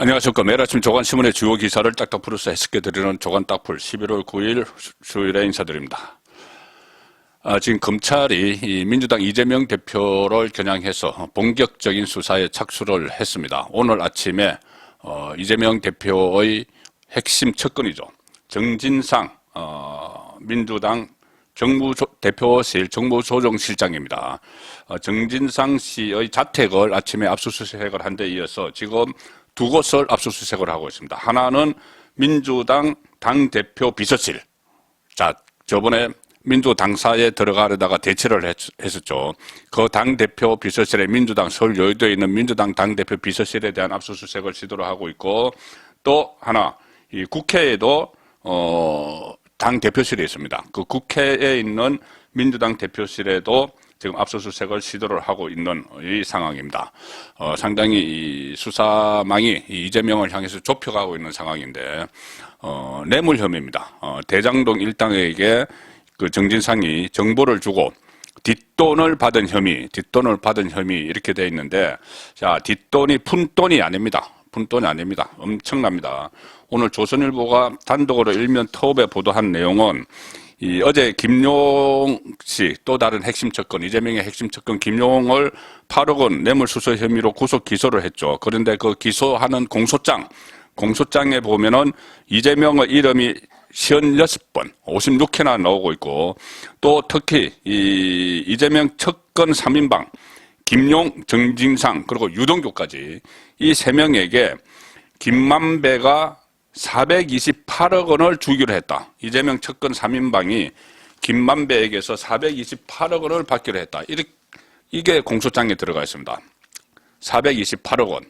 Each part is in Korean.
안녕하십니까. 매일 아침 조간신문의 주요 기사를 딱딱 풀어서 해석해 드리는 조간 딱풀 11월 9일 수요일에 인사드립니다. 아, 지금 검찰이 이 민주당 이재명 대표를 겨냥해서 본격적인 수사에 착수를 했습니다. 오늘 아침에 어, 이재명 대표의 핵심 척근이죠. 정진상 어, 민주당 정무대표 실 정무조정실장입니다. 어, 정진상 씨의 자택을 아침에 압수수색을 한 데 이어서 지금 두 곳을 압수수색을 하고 있습니다. 하나는 민주당 당대표 비서실. 자, 저번에 민주당사에 들어가려다가 대치를 했, 했었죠. 그 당대표 비서실에 민주당 서울 여의도에 있는 민주당 당대표 비서실에 대한 압수수색을 시도를 하고 있고 또 하나 이 국회에도 어, 당 대표실이 있습니다. 그 국회에 있는 민주당 대표실에도 지금 압수수색을 시도를 하고 있는 이 상황입니다. 어, 상당히 이 수사망이 이재명을 향해서 좁혀가고 있는 상황인데 어, 뇌물 혐의입니다. 어, 대장동 일당에게 그 정진상이 정보를 주고 뒷돈을 받은 혐의, 뒷돈을 받은 혐의 이렇게 돼 있는데 자 뒷돈이 푼돈이 아닙니다. 푼돈이 아닙니다. 엄청납니다. 오늘 조선일보가 단독으로 일면 터업에 보도한 내용은 이 어제 김용 씨 또 다른 핵심 접근 이재명의 핵심 접근 김용을 8억 원 뇌물 수수 혐의로 구속 기소를 했죠. 그런데 그 기소하는 공소장 공소장에 보면은 이재명의 이름이 56번, 56회나 나오고 있고 또 특히 이 이재명 척건 3인방 김용, 정진상 그리고 유동규까지 이 세 명에게 김만배가 428억 원을 주기로 했다. 이재명 척건 3인방이 김만배에게서 428억 원을 받기로 했다. 이게 공소장에 들어가 있습니다. 428억 원.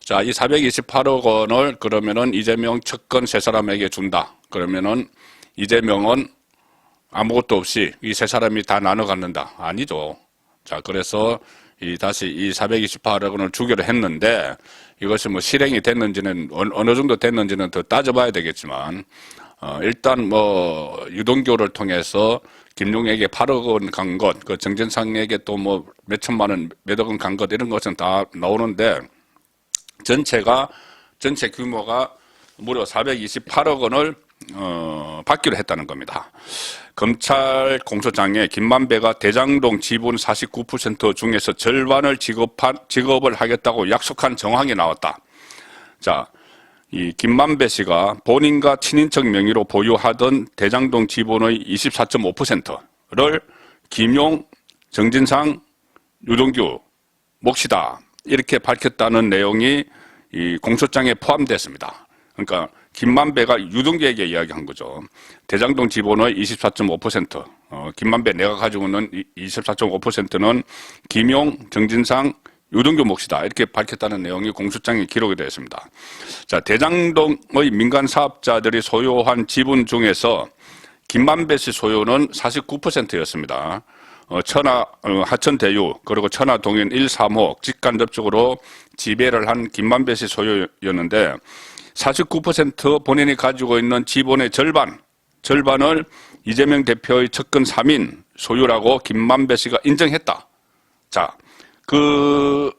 자, 이 428억 원을 그러면은 이재명 척건 세 사람에게 준다. 그러면은 이재명은 아무것도 없이 이 세 사람이 다 나눠 갖는다. 아니죠. 자, 그래서 이 다시 이 428억 원을 주기로 했는데 이것이 뭐 실행이 됐는지는 어느 정도 됐는지는 더 따져봐야 되겠지만 어, 일단 뭐 유동교를 통해서 김용에게 8억 원 간 것, 그 정진상에게 또 뭐 몇천만 원, 몇억 원 간 것 이런 것은 다 나오는데 전체가 전체 규모가 무려 428억 원을 어, 받기로 했다는 겁니다. 검찰 공소장에 김만배가 대장동 지분 49% 중에서 절반을 지급한, 지급을 하겠다고 약속한 정황이 나왔다. 자, 이 김만배 씨가 본인과 친인척 명의로 보유하던 대장동 지분의 24.5%를 김용, 정진상, 유동규, 몫이다. 이렇게 밝혔다는 내용이 이 공소장에 포함됐습니다. 그러니까 김만배가 유동규에게 이야기한 거죠. 대장동 지분의 24.5%, 어, 김만배 내가 가지고 있는 24.5%는 김용, 정진상, 유동규 몫이다. 이렇게 밝혔다는 내용이 공소장에 기록이 되어 있습니다. 자, 대장동의 민간 사업자들이 소유한 지분 중에서 김만배 씨 소유는 49%였습니다. 어, 천하, 어, 하천 대유, 그리고 천하 동인 1, 3호 직간접적으로 지배를 한 김만배 씨 소유였는데 49% 본인이 가지고 있는 지분의 절반, 절반을 이재명 대표의 측근 3인 소유라고 김만배 씨가 인정했다. 자, 그,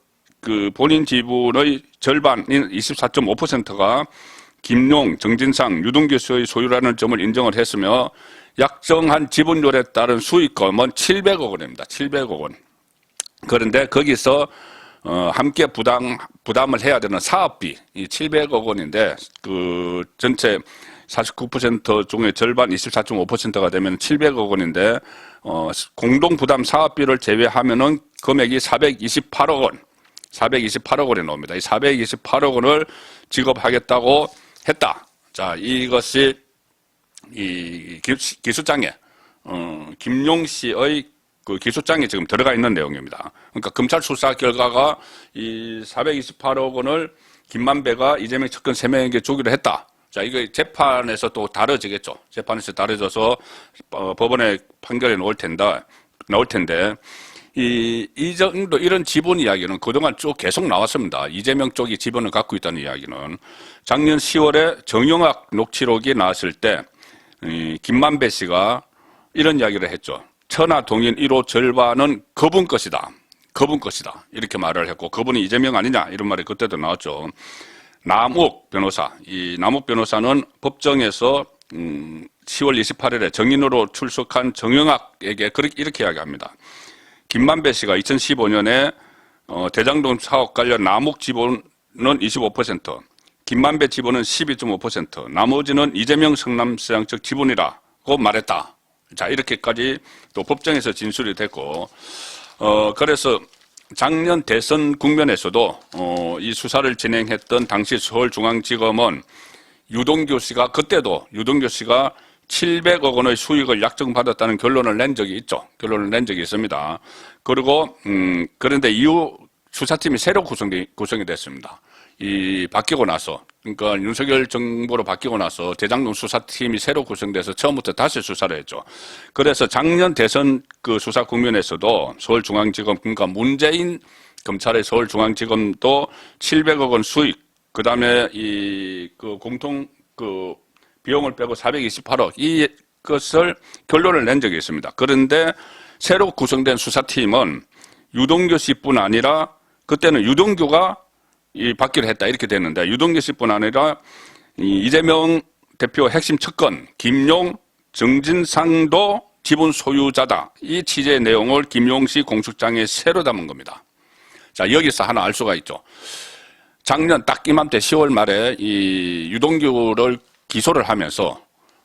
그 본인 지분의 절반인 24.5%가 김용, 정진상, 유동규 씨의 소유라는 점을 인정을 했으며 약정한 지분율에 따른 수익금은 700억 원입니다. 700억 원. 그런데 거기서 어, 함께 부담, 부담을 해야 되는 사업비, 이 700억 원인데, 그, 전체 49% 중에 절반 24.5%가 되면 700억 원인데, 어, 공동 부담 사업비를 제외하면은 금액이 428억 원, 428억 원이 나옵니다. 이 428억 원을 지급하겠다고 했다. 자, 이것이 이 기수장에, 어, 김용 씨의 그 기소장에 지금 들어가 있는 내용입니다. 그러니까 검찰 수사 결과가 이 428억 원을 김만배가 이재명 측근 3명에게 주기로 했다. 자, 이거 재판에서 또 다뤄지겠죠. 재판에서 다뤄져서 어, 법원의 판결이 나올 텐데, 나올 텐데, 이, 이 정도, 이런 지분 이야기는 그동안 쭉 계속 나왔습니다. 이재명 쪽이 지분을 갖고 있다는 이야기는. 작년 10월에 정영학 녹취록이 나왔을 때, 이 김만배 씨가 이런 이야기를 했죠. 천하 동인 1호 절반은 그분 것이다. 그분 것이다. 이렇게 말을 했고 그분이 이재명 아니냐 이런 말이 그때도 나왔죠. 남욱 변호사. 이 남욱 변호사는 법정에서 음, 10월 28일에 정인으로 출석한 정영학에게 그렇게 이렇게 이야기합니다. 김만배 씨가 2015년에 어, 대장동 사업 관련 남욱 지분은 25%, 김만배 지분은 12.5%, 나머지는 이재명 성남시장 측 지분이라고 말했다. 자 이렇게까지 또 법정에서 진술이 됐고, 어 그래서 작년 대선 국면에서도 어, 이 수사를 진행했던 당시 서울중앙지검은 유동규 씨가 그때도 유동규 씨가 700억 원의 수익을 약정받았다는 결론을 낸 적이 있죠. 결론을 낸 적이 있습니다. 그리고 음 그런데 이후 수사팀이 새로 구성이 구성이 됐습니다. 이 바뀌고 나서 그러니까 윤석열 정부로 바뀌고 나서 대장동 수사팀이 새로 구성돼서 처음부터 다시 수사를 했죠. 그래서 작년 대선 그 수사 국면에서도 서울중앙지검 그러니까 문재인 검찰의 서울중앙지검도 700억 원 수익 그다음에 이 그 공통 그 비용을 빼고 428억 이 것을 결론을 낸 적이 있습니다. 그런데 새로 구성된 수사팀은 유동규 씨뿐 아니라 그때는 유동규가 이 받기로 했다 이렇게 됐는데 유동규 씨뿐 아니라 이 이재명 대표 핵심 측근 김용, 정진상도 지분 소유자다. 이 취재 내용을 김용 씨 공식장에 새로 담은 겁니다. 자 여기서 하나 알 수가 있죠. 작년 딱 이맘때 10월 말에 이 유동규를 기소를 하면서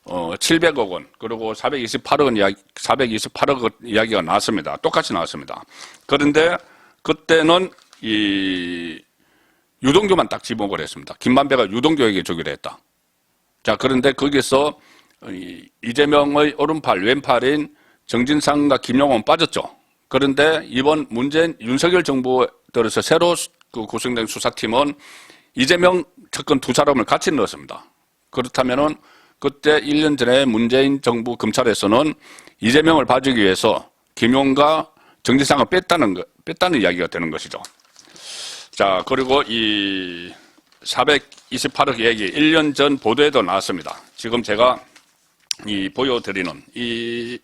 어 700억 원 그리고 428억 원 이야기 428억 원 이야기가 나왔습니다. 똑같이 나왔습니다. 그런데 그때는 이 유동규만 딱 지목을 했습니다. 김만배가 유동규에게 주기로 했다. 자 그런데 거기서 이 이재명의 오른팔 왼팔인 정진상과 김용은 빠졌죠. 그런데 이번 문재인 윤석열 정부 들어서 새로 그 구성된 수사팀은 이재명 측근 두 사람을 같이 넣었습니다. 그렇다면은 그때 1년 전에 문재인 정부 검찰에서는 이재명을 봐주기 위해서 김용과 정진상을 뺐다는 거, 뺐다는 이야기가 되는 것이죠. 자, 그리고 이 428억 얘기 1년 전 보도에도 나왔습니다. 지금 제가 이 보여드리는 이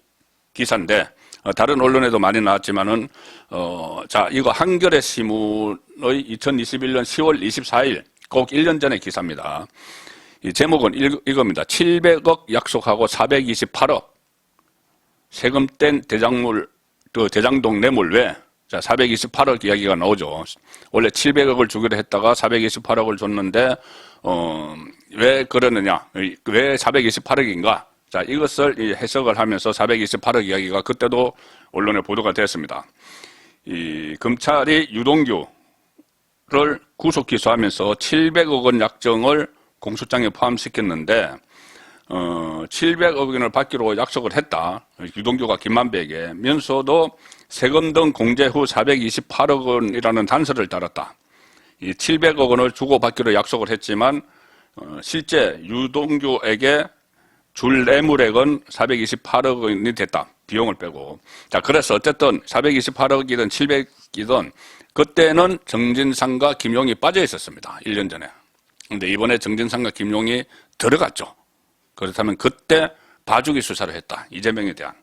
기사인데 어, 다른 언론에도 많이 나왔지만은 어, 자 이거 한겨레 신문의 2021년 10월 24일 꼭 1년 전의 기사입니다. 이 제목은 일- 이겁니다. 700억 약속하고 428억 세금 뗀 대장물 그 대장동 뇌물 외 자, 428억 이야기가 나오죠. 원래 700억을 주기로 했다가 428억을 줬는데, 어, 왜 그러느냐? 왜 428억인가? 자, 이것을 이 해석을 하면서 428억 이야기가 그때도 언론에 보도가 됐습니다. 이 검찰이 유동규를 구속 기소하면서 700억 원 약정을 공소장에 포함시켰는데, 어, 700억 원을 받기로 약속을 했다. 유동규가 김만배에게 면서도 세금 등 공제 후 428억 원이라는 단서를 달았다. 이 700억 원을 주고 받기로 약속을 했지만 어, 실제 유동규에게 줄 뇌물액은 428억 원이 됐다. 비용을 빼고. 자, 그래서 어쨌든 428억이든 700이든 그때는 정진상과 김용이 빠져 있었습니다. 1년 전에. 근데 이번에 정진상과 김용이 들어갔죠. 그렇다면 그때 봐주기 수사를 했다. 이재명에 대한.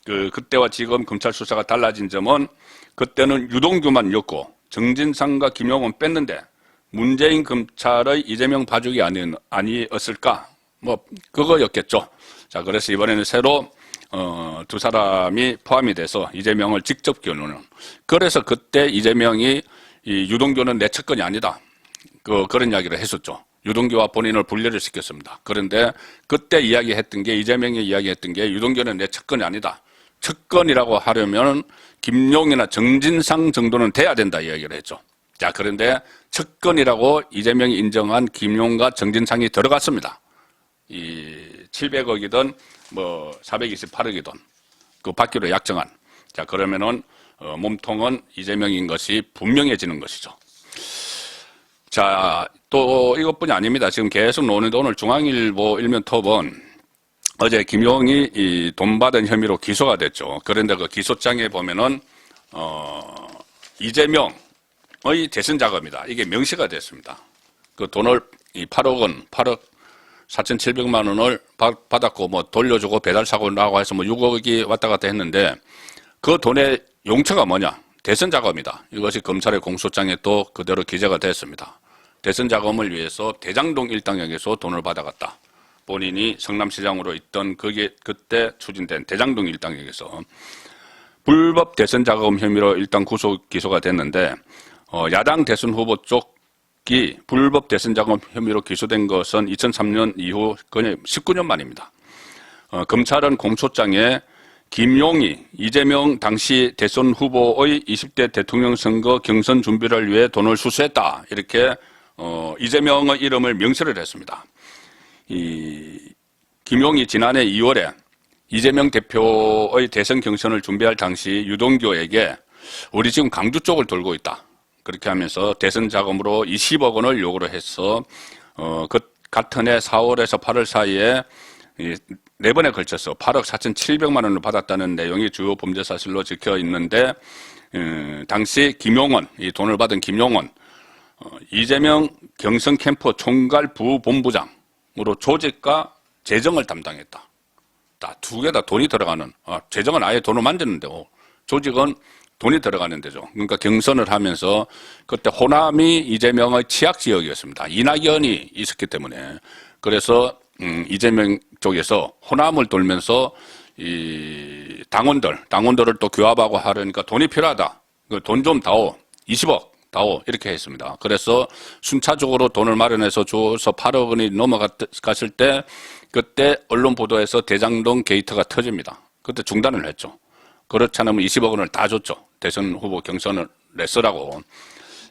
어, 그, 그때와 지금 검찰 수사가 달라진 점은 그때는 유동규만였고 정진상과 김용은 뺐는데 문재인 검찰의 이재명 봐주기 아니, 아니었을까? 뭐, 그거였겠죠. 자, 그래서 이번에는 새로, 어, 두 사람이 포함이 돼서 이재명을 직접 겨누는. 그래서 그때 이재명이 이 유동규는 내 측근이 아니다. 그, 그런 이야기를 했었죠. 유동규와 본인을 분리를 시켰습니다. 그런데 그때 이야기했던 게 이재명이 이야기했던 게 유동규는 내 측근이 아니다. 측근이라고 하려면 김용이나 정진상 정도는 돼야 된다 이야기를 했죠. 자, 그런데 측근이라고 이재명이 인정한 김용과 정진상이 들어갔습니다. 이 700억이든 뭐 428억이든 그 받기로 약정한. 자, 그러면은 어, 몸통은 이재명인 것이 분명해지는 것이죠. 자, 또 이것뿐이 아닙니다. 지금 계속 나오는데 오늘 중앙일보 일면 톱은 어제 김용이 이 돈 받은 혐의로 기소가 됐죠. 그런데 그 기소장에 보면은 어 이재명의 대선 자금이다. 이게 명시가 됐습니다. 그 돈을 이 8억 원, 8억 4,700만 원을 받- 받았고 뭐 돌려주고 배달 사고 나고 해서 뭐 6억이 왔다 갔다 했는데 그 돈의 용처가 뭐냐? 대선 자금이다. 이것이 검찰의 공소장에 또 그대로 기재가 됐습니다. 대선 자금을 위해서 대장동 일당에게서 돈을 받아갔다. 본인이 성남시장으로 있던 그게 그때 추진된 대장동 일당에게서 불법 대선 자금 혐의로 일단 구속 기소가 됐는데 어, 야당 대선 후보 쪽이 불법 대선 자금 혐의로 기소된 것은 2003년 이후 그냥 19년 만입니다. 어, 검찰은 공소장에 김용희, 이재명 당시 대선 후보의 20대 대통령 선거 경선 준비를 위해 돈을 수수했다. 이렇게 어, 이재명의 이름을 명시를 했습니다. 이 김용희 지난해 2월에 이재명 대표의 대선 경선을 준비할 당시 유동규에게 우리 지금 강주 쪽을 돌고 있다. 그렇게 하면서 대선 자금으로 20억 원을 요구를 해서 어, 그 같은 해 4월에서 8월 사이에 이네 번에 걸쳐서 8억 4,700만 원을 받았다는 내용이 주요 범죄 사실로 적혀 있는데 음, 당시 김용원 이 돈을 받은 김용원 어, 이재명 경선 캠프 총괄 부본부장 으로 조직과 재정을 담당했다. 두 개 다 돈이 들어가는 아, 재정은 아예 돈을 만드는 데고 조직은 돈이 들어가는 데죠. 그러니까 경선을 하면서 그때 호남이 이재명의 취약 지역이었습니다. 이낙연이 있었기 때문에 그래서 음, 이재명 쪽에서 호남을 돌면서 이 당원들 당원들을 또 규합하고 하려니까 돈이 필요하다. 그돈좀 다오. 20억 다오 이렇게 했습니다. 그래서 순차적으로 돈을 마련해서 줘서 8억 원이 넘어갔을 때 그때 언론 보도에서 대장동 게이트가 터집니다. 그때 중단을 했죠. 그렇지 않으면 20억 원을 다 줬죠. 대선 후보 경선을 냈으라고.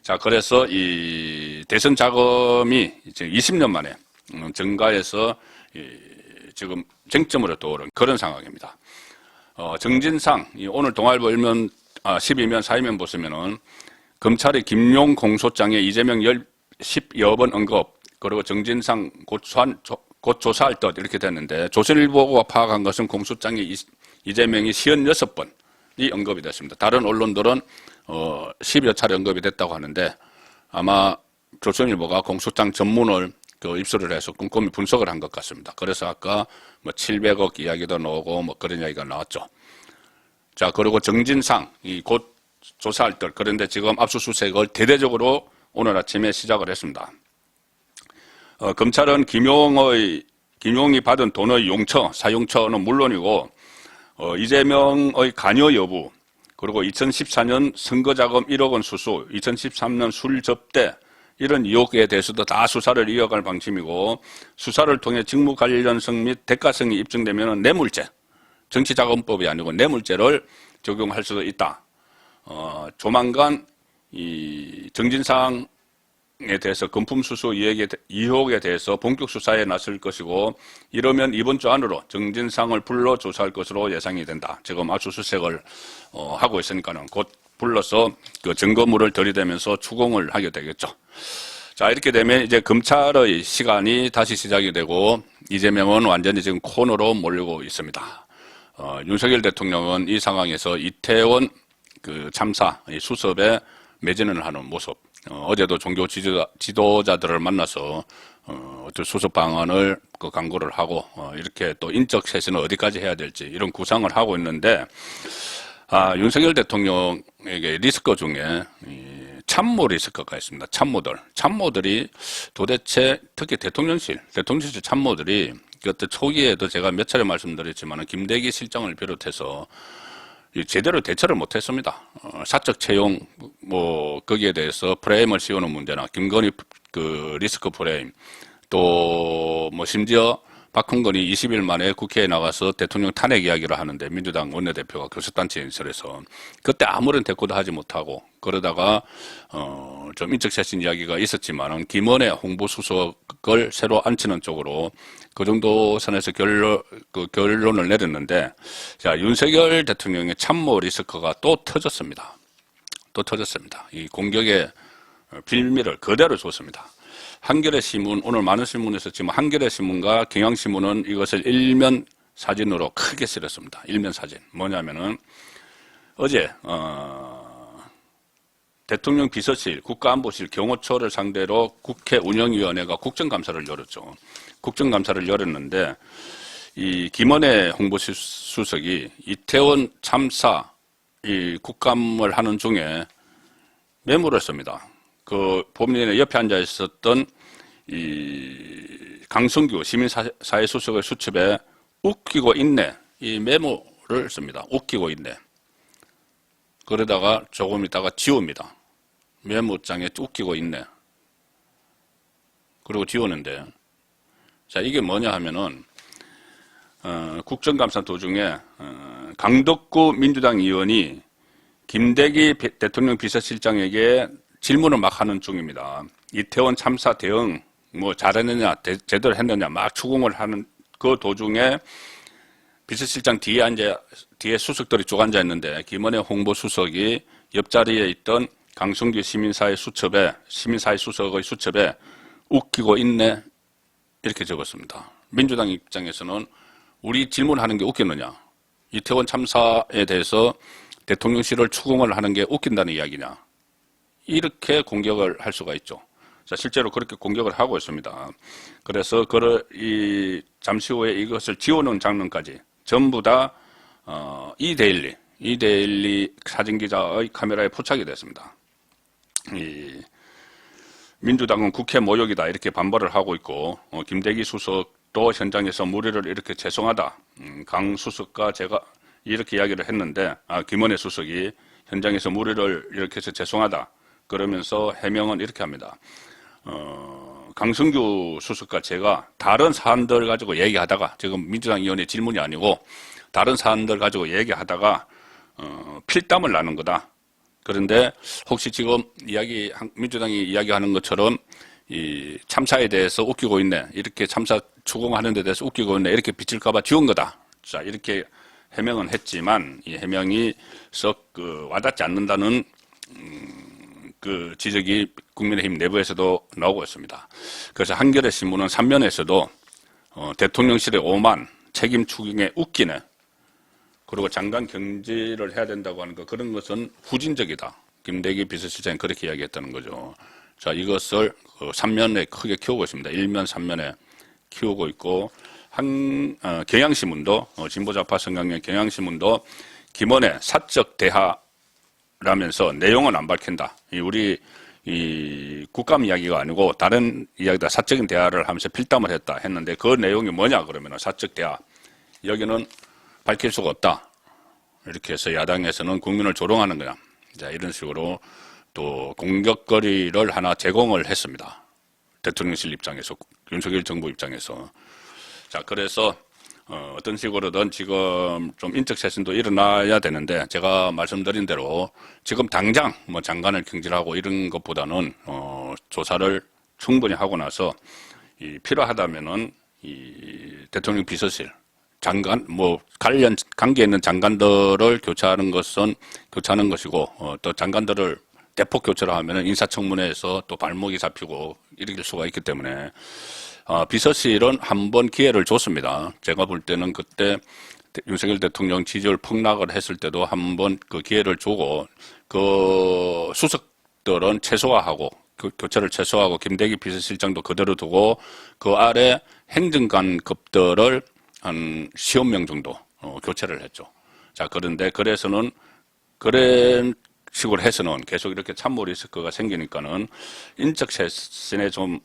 자, 그래서 이 대선 자금이 이제 20년 만에 음, 증가해서 이 지금 쟁점으로 떠오른 그런 상황입니다. 어, 정진상, 이 오늘 동아일보 일면, 아, 12면, 4위면 보시면은 검찰이 김용 공소장에 이재명 열, 10여 번 언급, 그리고 정진상 조, 곧 조사할 듯 이렇게 됐는데 조선일보가 파악한 것은 공소장에 이, 이재명이 56번이 언급이 됐습니다. 다른 언론들은 어, 10여 차례 언급이 됐다고 하는데 아마 조선일보가 공소장 전문을 그 입수를 해서 꼼꼼히 분석을 한 것 같습니다. 그래서 아까 뭐 700억 이야기도 나오고 뭐 그런 이야기가 나왔죠. 자, 그리고 정진상, 이곧 조사할 때, 그런데 지금 압수수색을 대대적으로 오늘 아침에 시작을 했습니다. 어, 검찰은 김용의, 김용이 받은 돈의 용처, 사용처는 물론이고, 어, 이재명의 관여 여부, 그리고 2014년 선거자금 1억 원 수수, 2013년 술 접대, 이런 의혹에 대해서도 다 수사를 이어갈 방침이고 수사를 통해 직무 관련성 및 대가성이 입증되면 뇌물죄, 정치자금법이 아니고 뇌물죄를 적용할 수도 있다. 어, 조만간 이 정진상에 대해서 금품 수수 의혹에, 대해서 본격 수사에 나설 것이고 이러면 이번 주 안으로 정진상을 불러 조사할 것으로 예상이 된다. 지금 압수수색을 어, 하고 있으니까는 곧 불러서 그 증거물을 들이대면서 추궁을 하게 되겠죠. 자, 이렇게 되면 이제 검찰의 시간이 다시 시작이 되고 이재명은 완전히 지금 코너로 몰리고 있습니다. 어, 윤석열 대통령은 이 상황에서 이태원 그 참사 수습에 매진을 하는 모습. 어, 제도 종교 지도자, 들을 만나서 어, 어떤 수습 방안을 그 강구를 하고 어, 이렇게 또 인적 쇄신을 어디까지 해야 될지 이런 구상을 하고 있는데 아, 윤석열 대통령에게 리스크 중에 참모 리스크가 있습니다. 참모들. 참모들이 도대체 특히 대통령실, 대통령실 참모들이 그때 초기에도 제가 몇 차례 말씀드렸지만 김대기 실장을 비롯해서 제대로 대처를 못했습니다. 어, 사적 채용 뭐 거기에 대해서 프레임을 씌우는 문제나 김건희 그 리스크 프레임 또 뭐 심지어 박홍근이 20일 만에 국회에 나가서 대통령 탄핵 이야기를 하는데 민주당 원내대표가 교섭단체 인설해서 그때 아무런 대꾸도 하지 못하고 그러다가 어좀 인적쇄신 이야기가 있었지만은 김원의 홍보수석을 새로 앉히는 쪽으로 그 정도 선에서 결론 그 결론을 내렸는데 자 윤석열 대통령의 참모 리스크가 또 터졌습니다. 또 터졌습니다. 이 공격의 빌미를 그대로 줬습니다. 한겨레 신문 오늘 많은 신문이 있었지만 한겨레 신문과 경향 신문은 이것을 일면 사진으로 크게 실었습니다. 일면 사진 뭐냐면은 어제 어, 대통령 비서실, 국가안보실, 경호처를 상대로 국회 운영위원회가 국정감사를 열었죠. 국정감사를 열었는데 이 김원혜 홍보수석이 이태원 참사 이 국감을 하는 중에 메모를 했습니다. 그 법리에 옆에 앉아 있었던 이 강성규 시민사회 수석의 수첩에 웃기고 있네 이 메모를 씁니다. 웃기고 있네. 그러다가 조금 있다가 지웁니다. 메모장에 웃기고 있네. 그리고 지우는데 자 이게 뭐냐 하면은 어, 국정감사 도중에 어, 강덕구 민주당 의원이 김대기 비- 대통령 비서실장에게 질문을 막 하는 중입니다. 이태원 참사 대응 뭐 잘했느냐 대- 제대로 했느냐 막 추궁을 하는 그 도중에 비서실장 뒤에 앉아 뒤에 수석들이 쭉 앉아 있는데 김원혜 홍보 수석이 옆자리에 있던 강성규 시민사회 수첩에 시민사회 수석의 수첩에 웃기고 있네 이렇게 적었습니다. 민주당 입장에서는 우리 질문하는 게 웃겼느냐? 이태원 참사에 대해서 대통령실을 추궁을 하는 게 웃긴다는 이야기냐? 이렇게 공격을 할 수가 있죠. 자, 실제로 그렇게 공격을 하고 있습니다. 그래서 그, 이, 잠시 후에 이것을 지우는 장면까지 전부 다, 어, 이데일리, 이데일리 사진기자의 카메라에 포착이 됐습니다. 이, 민주당은 국회 모욕이다 이렇게 반발을 하고 있고 어, 김대기 수석도 현장에서 무리를 이렇게 죄송하다 음, 강 수석과 제가 이렇게 이야기를 했는데 아, 김원혜 수석이 현장에서 무리를 이렇게 해서 죄송하다 그러면서 해명은 이렇게 합니다. 어, 강성규 수석과 제가 다른 사안들 가지고 얘기하다가 지금 민주당 의원의 질문이 아니고 다른 사안들 가지고 얘기하다가 어, 필담을 나는 거다. 그런데 혹시 지금 이야기 민주당이 이야기하는 것처럼 이 참사에 대해서 웃기고 있네 이렇게 참사 추궁하는 데 대해서 웃기고 있네 이렇게 비칠까봐 지운 거다. 자 이렇게 해명은 했지만 이 해명이 썩 그 와닿지 않는다는 음, 그 지적이 국민의힘 내부에서도 나오고 있습니다. 그래서 한겨레 신문은 삼면에서도 어, 대통령실의 오만 책임 추궁에 웃기네 그리고 장관 경질을 해야 된다고 하는 거 그런 것은 후진적이다. 김대기 비서실장이 그렇게 이야기했다는 거죠. 자 이것을 그 3면에 크게 키우고 있습니다. 1면 3면에 키우고 있고 한 어, 경향신문도 어, 진보좌파 성향의 경향신문도 김원의 사적 대하 라면서 내용은 안 밝힌다. 이 우리 이 국감 이야기가 아니고 다른 이야기다 사적인 대화를 하면서 필담을 했다 했는데 그 내용이 뭐냐 그러면 사적 대화 여기는 밝힐 수가 없다. 이렇게 해서 야당에서는 국민을 조롱하는 거야. 자, 이런 식으로 또 공격거리를 하나 제공을 했습니다. 대통령실 입장에서, 윤석열 정부 입장에서. 자, 그래서 어, 어떤 식으로든 지금 좀 인적 쇄신도 일어나야 되는데 제가 말씀드린 대로 지금 당장 뭐 장관을 경질하고 이런 것보다는 어, 조사를 충분히 하고 나서 이 필요하다면은 이 대통령 비서실 장관 뭐 관련 관계 있는 장관들을 교체하는 것은 교체하는 것이고 어, 또 장관들을 대폭 교체를 하면은 인사청문회에서 또 발목이 잡히고 이럴 수가 있기 때문에 어, 비서실은 한 번 기회를 줬습니다. 제가 볼 때는 그때 대- 윤석열 대통령 지지율 폭락을 했을 때도 한 번 그 기회를 주고 그 수석들은 최소화하고 그 교체를 최소화하고 김대기 비서실장도 그대로 두고 그 아래 행정관급들을 한 시험 명 정도 어, 교체를 했죠. 자 그런데 그래서는 그런 식으로 해서는 계속 이렇게 참모 리스크가 생기니까는 인적 쇄신에 좀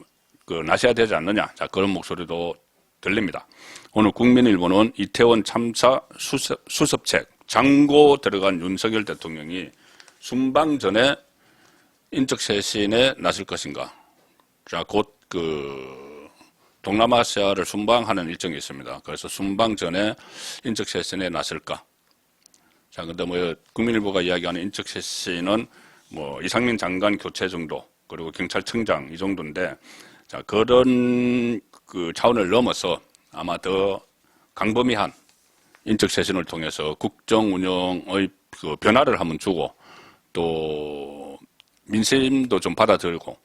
그 나셔야 되지 않느냐. 자 그런 목소리도 들립니다. 오늘 국민일보는 이태원 참사 수습, 수습책 장고 들어간 윤석열 대통령이 순방 전에 인적 쇄신에 나설 것인가. 자 곧 그 동남아시아를 순방하는 일정이 있습니다. 그래서 순방 전에 인적 쇄신에 나설까. 자, 근데 뭐 국민일보가 이야기하는 인적 쇄신은 뭐 이상민 장관 교체 정도 그리고 경찰청장 이 정도인데 자 그런 그 차원을 넘어서 아마 더 강범위한 인적 쇄신을 통해서 국정 운영의 그 변화를 한번 주고 또 민심도 좀 받아들고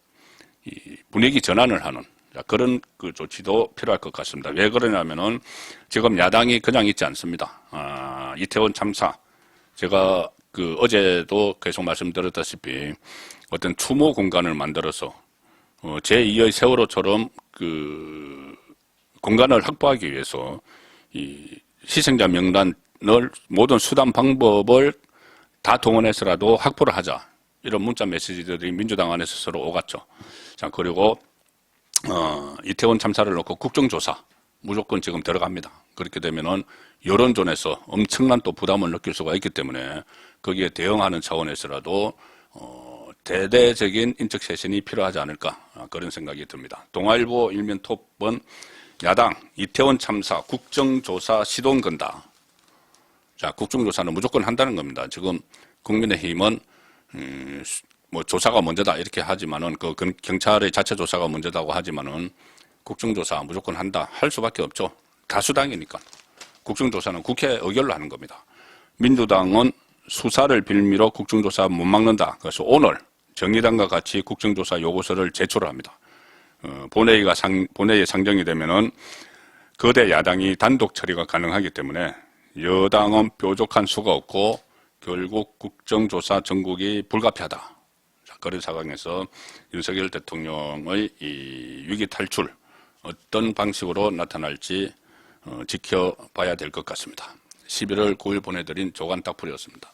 이 분위기 전환을 하는 자, 그런 그 조치도 필요할 것 같습니다. 왜 그러냐면은 지금 야당이 그냥 있지 않습니다. 아, 이태원 참사 제가 그 어제도 계속 말씀드렸다시피 어떤 추모 공간을 만들어서 어, 제2의 세월호처럼 그 공간을 확보하기 위해서 이 희생자 명단을 모든 수단 방법을 다 동원해서라도 확보를 하자. 이런 문자 메시지들이 민주당 안에서 서로 오갔죠. 자, 그리고, 어, 이태원 참사를 놓고 국정조사 무조건 지금 들어갑니다. 그렇게 되면은 여론존에서 엄청난 또 부담을 느낄 수가 있기 때문에 거기에 대응하는 차원에서라도 어, 대대적인 인적 쇄신이 필요하지 않을까 아, 그런 생각이 듭니다. 동아일보 일면 톱은 야당 이태원 참사 국정조사 시동 건다. 자, 국정조사는 무조건 한다는 겁니다. 지금 국민의힘은 음, 뭐 조사가 먼저다 이렇게 하지만은 그 경- 경찰의 자체 조사가 먼저다고 하지만은 국정조사 무조건 한다 할 수밖에 없죠. 다수당이니까 국정조사는 국회 의결로 하는 겁니다. 민주당은 수사를 빌미로 국정조사 못 막는다. 그래서 오늘 정의당과 같이 국정조사 요구서를 제출을 합니다. 어, 본회의가 상, 본회의에 상정이 되면은 거대 야당이 단독 처리가 가능하기 때문에 여당은 뾰족한 수가 없고 결국 국정조사 전국이 불가피하다. 자, 그런 상황에서 윤석열 대통령의 이 위기 탈출 어떤 방식으로 나타날지 어, 지켜봐야 될 것 같습니다. 11월 9일 보내드린 조간 딱풀이었습니다.